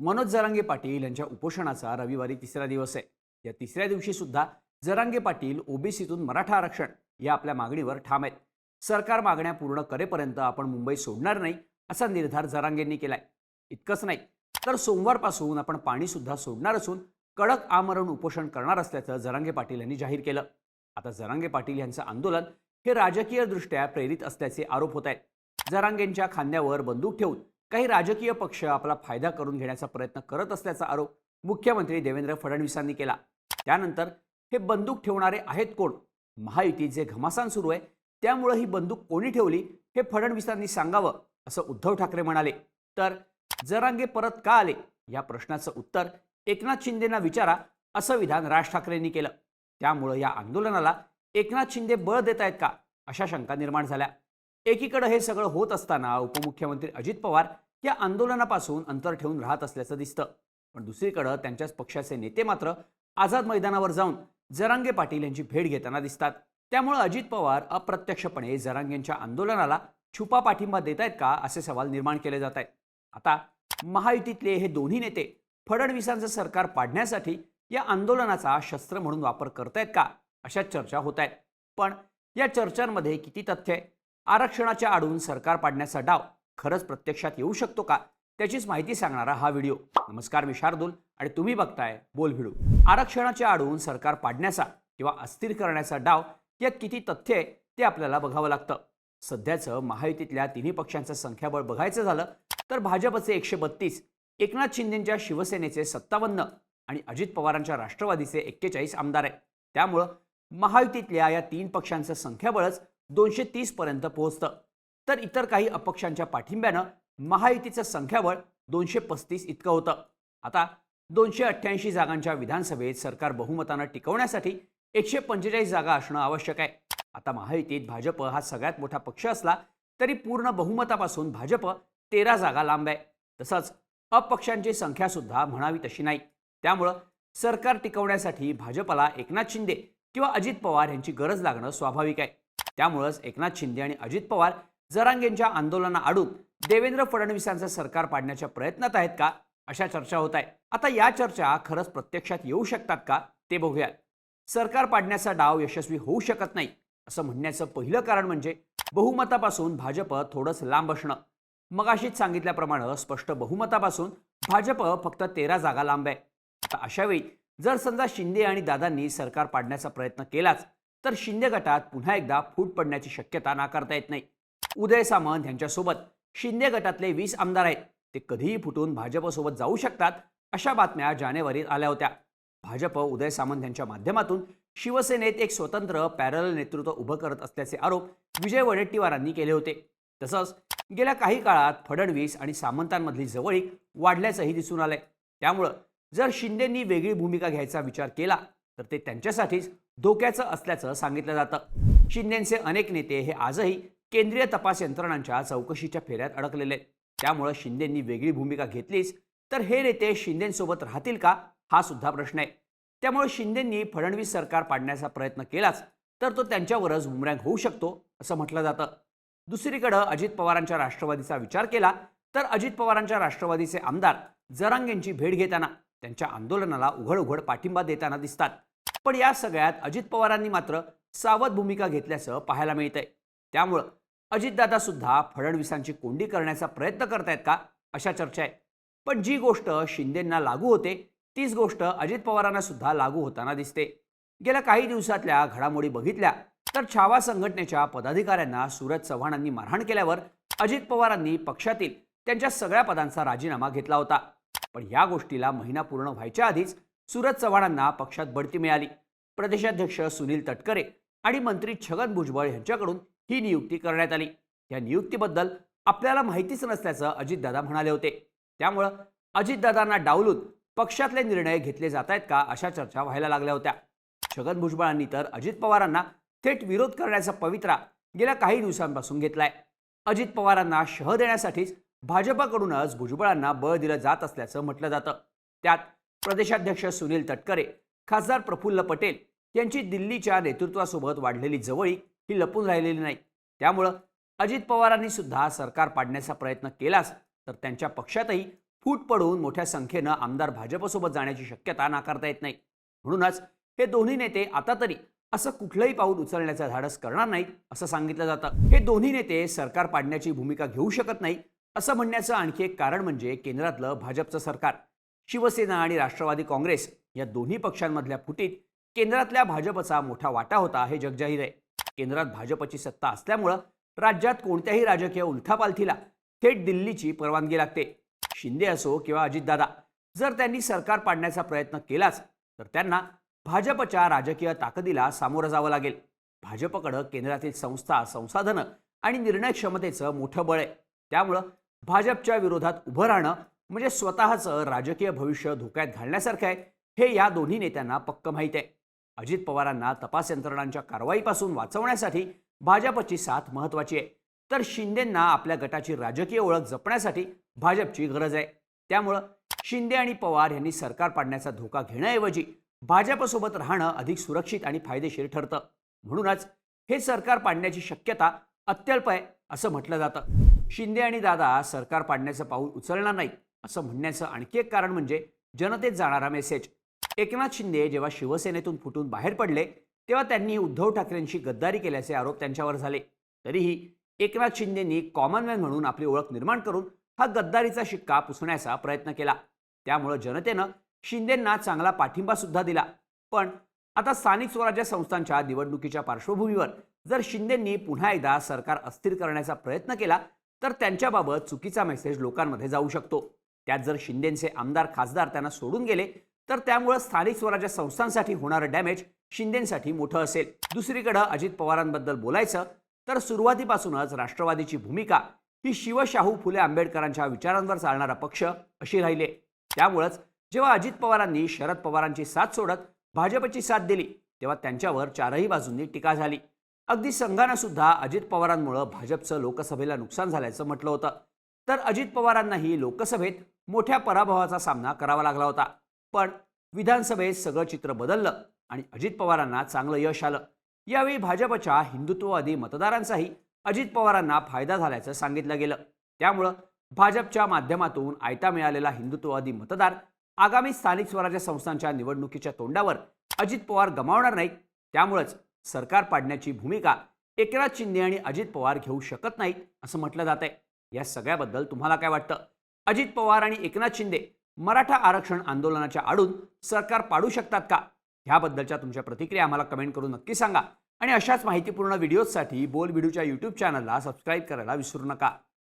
मनोज जरांगे पाटील यांच्या उपोषणाचा रविवारी तिसरा दिवस आहे. या तिसऱ्या दिवशी सुद्धा जरांगे पाटील ओबीसीतून मराठा आरक्षण या आपल्या मागणीवर ठाम आहेत. सरकार मागण्या पूर्ण करेपर्यंत आपण मुंबई सोडणार नाही असा निर्धार जरांगेंनी केलाय. इतकंच नाही तर सोमवारपासून आपण पाणी सुद्धा सोडणार असून कडक आमरण उपोषण करणार असल्याचं जरांगे पाटील यांनी जाहीर केलं. आता जरांगे पाटील यांचं आंदोलन हे राजकीयदृष्ट्या प्रेरित असल्याचे आरोप होत आहेत. जरांगेंच्या खांद्यावर बंदूक ठेवून काही राजकीय पक्ष आपला फायदा करून घेण्याचा प्रयत्न करत असल्याचा आरोप मुख्यमंत्री देवेंद्र फडणवीसांनी केला. त्यानंतर हे बंदूक ठेवणारे आहेत कोण? महायुतीत जे घमासान सुरू आहे त्यामुळं ही बंदूक कोणी ठेवली हे फडणवीसांनी सांगावं असं उद्धव ठाकरे म्हणाले. तर जरांगे परत का आले? या प्रश्नाचं उत्तर एकनाथ शिंदेना विचारा असं विधान राज ठाकरेंनी केलं. त्यामुळं या आंदोलनाला एकनाथ शिंदे बळ देत आहेत का? अशा शंका निर्माण झाल्या. एकीकडे हे सगळं होत असताना उपमुख्यमंत्री अजित पवार या आंदोलनापासून अंतर ठेवून राहत असल्याचं दिसतं. पण दुसरीकडं त्यांच्याच पक्षाचे नेते मात्र आझाद मैदानावर जाऊन जरांगे पाटील यांची भेट घेताना दिसतात. त्यामुळे अजित पवार अप्रत्यक्षपणे जरांगेंच्या आंदोलनाला छुपा पाठिंबा देत आहेत का असे सवाल निर्माण केले जात आहेत आता महायुतीतले हे दोन्ही नेते फडणवीसांचं सरकार पाडण्यासाठी या आंदोलनाचा शस्त्र म्हणून वापर करतायत का अशा चर्चा होत आहेत पण या चर्चांमध्ये किती तथ्य आहे? आरक्षणाच्या आडून सरकार पाडण्याचा डाव खरंच प्रत्यक्षात येऊ शकतो का? त्याचीच माहिती सांगणारा हा व्हिडिओ. नमस्कार मी शार्दूल आणि तुम्ही बघताय बोल व्हिडिओ. आरक्षणाच्या आडून सरकार पाडण्याचा किंवा अस्थिर करण्याचा डाव यात किती तथ्य आहे ते आपल्याला बघावं लागतं. सध्याचं महायुतीतल्या तिन्ही पक्षांचं संख्याबळ बघायचं झालं तर भाजपचे एकशे बत्तीस एकनाथ शिंदेच्या शिवसेनेचे सत्तावन्न आणि अजित पवारांच्या राष्ट्रवादीचे एक्केचाळीस आमदार आहे त्यामुळं महायुतीतल्या या तीन पक्षांचं संख्याबळच दोनशे तीस पर्यंत पोहोचतं. तर इतर काही अपक्षांच्या पाठिंब्यानं महायुतीचं संख्याबळ दोनशे पस्तीस इतकं होतं. आता दोनशे अठ्ठ्याऐंशी जागांच्या विधानसभेत सरकार बहुमतानं टिकवण्यासाठी एकशे पंचेचाळीस जागा असणं आवश्यक आहे. आता महायुतीत भाजप हा सगळ्यात मोठा पक्ष असला तरी पूर्ण बहुमतापासून भाजप तेरा जागा लांब आहे. तसंच अपक्षांची संख्या सुद्धा म्हणावी तशी नाही. त्यामुळं सरकार टिकवण्यासाठी भाजपला एकनाथ शिंदे किंवा अजित पवार यांची गरज लागणं स्वाभाविक आहे. त्यामुळंच एकनाथ शिंदे आणि अजित पवार जरांगेंच्या आंदोलना आडून देवेंद्र फडणवीसांचं सरकार पाडण्याच्या प्रयत्नात आहेत का? अशा चर्चा होत आहे. आता या चर्चा खरंच प्रत्यक्षात येऊ शकतात का? ते बघूयात. सरकार पाडण्याचा डाव यशस्वी होऊ शकत नाही असं म्हणण्याचं पहिलं कारण म्हणजे बहुमतापासून भाजप थोडंच लांब असणं. मगाशीच सांगितल्याप्रमाणे स्पष्ट बहुमतापासून भाजप फक्त तेरा जागा लांब आहे. अशावेळी जर समजा शिंदे आणि दादांनी सरकार पाडण्याचा प्रयत्न केलाच तर शिंदे गटात पुन्हा एकदा फूट पडण्याची शक्यता नाकारता येत नाही. उदय सामंत यांच्यासोबत शिंदे गटातले वीस आमदार आहेत. ते कधीही फुटून भाजपसोबत जाऊ शकतात अशा बातम्या जानेवारीत आल्या होत्या. भाजप उदय सामंत यांच्या माध्यमातून शिवसेनेत एक स्वतंत्र पॅरल नेतृत्व उभं करत असल्याचे आरोप विजय वडेट्टीवारांनी केले होते. तसंच गेल्या काही काळात फडणवीस आणि सामंतांमधली जवळीक वाढल्याचंही दिसून आलंय. त्यामुळं जर शिंदेंनी वेगळी भूमिका घ्यायचा विचार केला तर ते त्यांच्यासाठीच धोक्याचं असल्याचं सांगितलं जातं. शिंदेचे अनेक नेते हे आजही केंद्रीय तपास यंत्रणांच्या चौकशीच्या फेऱ्यात अडकलेले त्यामुळं शिंदेंनी वेगळी भूमिका घेतलीच तर हे नेते शिंदेंसोबत राहतील का? हा सुद्धा प्रश्न आहे. त्यामुळे शिंदेंनी फडणवीस सरकार पाडण्याचा प्रयत्न केलाच तर तो त्यांच्यावरच बुमरँग होऊ शकतो असं म्हटलं जातं. दुसरीकडं अजित पवारांच्या राष्ट्रवादीचा विचार केला तर अजित पवारांच्या राष्ट्रवादीचे आमदार जरांगेंची भेट घेताना त्यांच्या आंदोलनाला उघड उघड पाठिंबा देताना दिसतात. पण या सगळ्यात अजित पवारांनी मात्र सावध भूमिका घेतल्याचं पाहायला मिळतंय. त्यामुळं अजितदादा सुद्धा फडणवीसांची कोंडी करण्याचा प्रयत्न करतायत का अशा चर्चा आहे. पण जी गोष्ट शिंदेंना लागू होते तीच गोष्ट अजित पवारांना सुद्धा लागू होताना दिसते. गेल्या काही दिवसातल्या घडामोडी बघितल्या तर छावा संघटनेच्या पदाधिकाऱ्यांना सूरज चव्हाणांनी मारहाण केल्यावर अजित पवारांनी पक्षातील त्यांच्या सगळ्या पदांचा राजीनामा घेतला होता. पण या गोष्टीला महिना पूर्ण व्हायच्या आधीच सूरज चव्हाणांना पक्षात बढती मिळाली. प्रदेशाध्यक्ष सुनील तटकरे आणि मंत्री छगन भुजबळ यांच्याकडून ही नियुक्ती करण्यात आली. या नियुक्तीबद्दल आपल्याला माहितीच नसल्याचं अजितदादा म्हणाले होते. त्यामुळं अजितदादांना डावलून पक्षातले निर्णय घेतले जात आहेत का अशा चर्चा व्हायला लागल्या होत्या. छगन भुजबळांनी तर अजित पवारांना थेट विरोध करण्याचा पवित्रा गेल्या काही दिवसांपासून घेतलाय. अजित पवारांना शह देण्यासाठीच भाजपाकडूनच भुजबळांना बळ दिलं जात असल्याचं म्हटलं जातं. त्यात प्रदेशाध्यक्ष सुनील तटकरे खासदार प्रफुल्ल पटेल यांची दिल्लीच्या नेतृत्वासोबत वाढलेली जवळीक ही लपून राहिलेली नाही. त्यामुळं अजित पवारांनी सुद्धा सरकार पाडण्याचा प्रयत्न केलाच तर त्यांच्या पक्षातही फूट पडून मोठ्या संख्येनं आमदार भाजपसोबत जाण्याची शक्यता नाकारता येत नाही. म्हणूनच हे दोन्ही नेते आता तरी असं कुठलंही पाऊल उचलण्याचं धाडस करणार नाहीत असं सांगितलं जातं. हे दोन्ही नेते सरकार पाडण्याची भूमिका घेऊ शकत नाही असं म्हणण्याचं आणखी एक कारण म्हणजे केंद्रातलं भाजपचं सरकार. शिवसेना आणि राष्ट्रवादी काँग्रेस या दोन्ही पक्षांमधल्या फुटीत केंद्रातल्या भाजपचा मोठा वाटा होता हे जगजाहीर. आहे केंद्रात भाजपची सत्ता असल्यामुळं राज्यात कोणत्याही राजकीय उलथापालथीला थेट दिल्लीची परवानगी लागते. शिंदे असो किंवा अजितदादा जर त्यांनी सरकार पाडण्याचा प्रयत्न केलाच तर त्यांना भाजपच्या राजकीय ताकदीला सामोरं जावं लागेल. भाजपकडं केंद्रातील संस्था संसाधनं आणि निर्णय क्षमतेचं मोठं बळ आहे. त्यामुळं भाजपच्या विरोधात उभं राहणं म्हणजे स्वतःचं राजकीय भविष्य धोक्यात घालण्यासारखं आहे हे या दोन्ही नेत्यांना पक्क माहीत आहे. अजित पवारांना तपास यंत्रणांच्या कारवाईपासून वाचवण्यासाठी भाजपची साथ महत्वाची आहे. तर शिंदेंना आपल्या गटाची राजकीय ओळख जपण्यासाठी भाजपची गरज आहे. त्यामुळं शिंदे आणि पवार यांनी सरकार पाडण्याचा धोका घेण्याऐवजी भाजपसोबत राहणं अधिक सुरक्षित आणि फायदेशीर ठरतं. म्हणूनच हे सरकार पाडण्याची शक्यता अत्यल्प आहे असं म्हटलं जातं. शिंदे आणि दादा सरकार पाडण्याचं पाऊल उचलणार नाहीत. असं म्हणण्याचं आणखी एक कारण म्हणजे जनतेत जाणारा मेसेज एकनाथ शिंदे जेव्हा शिवसेनेतून फुटून बाहेर पडले तेव्हा त्यांनी उद्धव ठाकरेंशी गद्दारी केल्याचे आरोप त्यांच्यावर झाले. तरीही एकनाथ शिंदेंनी कॉमनमॅन म्हणून आपली ओळख निर्माण करून हा गद्दारीचा शिक्का पुसण्याचा प्रयत्न केला. त्यामुळं जनतेनं शिंदेंना चांगला पाठिंबा सुद्धा दिला. पण आता स्थानिक स्वराज्य संस्थांच्या निवडणुकीच्या पार्श्वभूमीवर जर शिंदेंनी पुन्हा एकदा सरकार अस्थिर करण्याचा प्रयत्न केला तर त्यांच्याबाबत चुकीचा मेसेज लोकांमध्ये जाऊ शकतो. त्यात जर शिंदेचे आमदार खासदार त्यांना सोडून गेले तर त्यामुळं स्थानिक स्वराज्य संस्थांसाठी होणारं डॅमेज शिंदेसाठी मोठं असेल. दुसरीकडं अजित पवारांबद्दल बोलायचं तर सुरुवातीपासूनच राष्ट्रवादीची भूमिका ही शिवशाहू फुले आंबेडकरांच्या विचारांवर चालणारा पक्ष अशी राहिले त्यामुळंच जेव्हा अजित पवारांनी शरद पवारांची साथ सोडत भाजपची साथ दिली तेव्हा त्यांच्यावर चारही बाजूंनी टीका झाली. अगदी संघानं सुद्धा अजित पवारांमुळं भाजपचं लोकसभेला नुकसान झाल्याचं म्हटलं होतं. तर अजित पवारांनाही लोकसभेत मोठ्या पराभवाचा सामना करावा लागला होता. पण विधानसभेत सगळं चित्र बदललं आणि अजित पवारांना चांगलं यश आलं. यावेळी भाजपच्या हिंदुत्ववादी मतदारांचाही अजित पवारांना फायदा झाल्याचं सांगितलं गेलं. त्यामुळं भाजपच्या माध्यमातून आयता मिळालेला हिंदुत्ववादी मतदार आगामी स्थानिक स्वराज्य संस्थांच्या निवडणुकीच्या तोंडावर अजित पवार गमावणार नाहीत. त्यामुळंच सरकार पाडण्याची भूमिका एकनाथ शिंदे आणि अजित पवार घेऊ शकत नाहीत असं म्हटलं जात आहे या सगळ्याबद्दल तुम्हाला काय वाटतं? अजित पवार आणि एकनाथ शिंदे मराठा आरक्षण आंदोलनाच्या आडून सरकार पाडू शकतात का? ह्याबद्दलच्या तुमच्या प्रतिक्रिया आम्हाला कमेंट करून नक्की सांगा. आणि अशाच माहितीपूर्ण व्हिडिओजसाठी बोल व्हिडिओच्या यूट्यूब चॅनलला सबस्क्राईब करायला विसरू नका.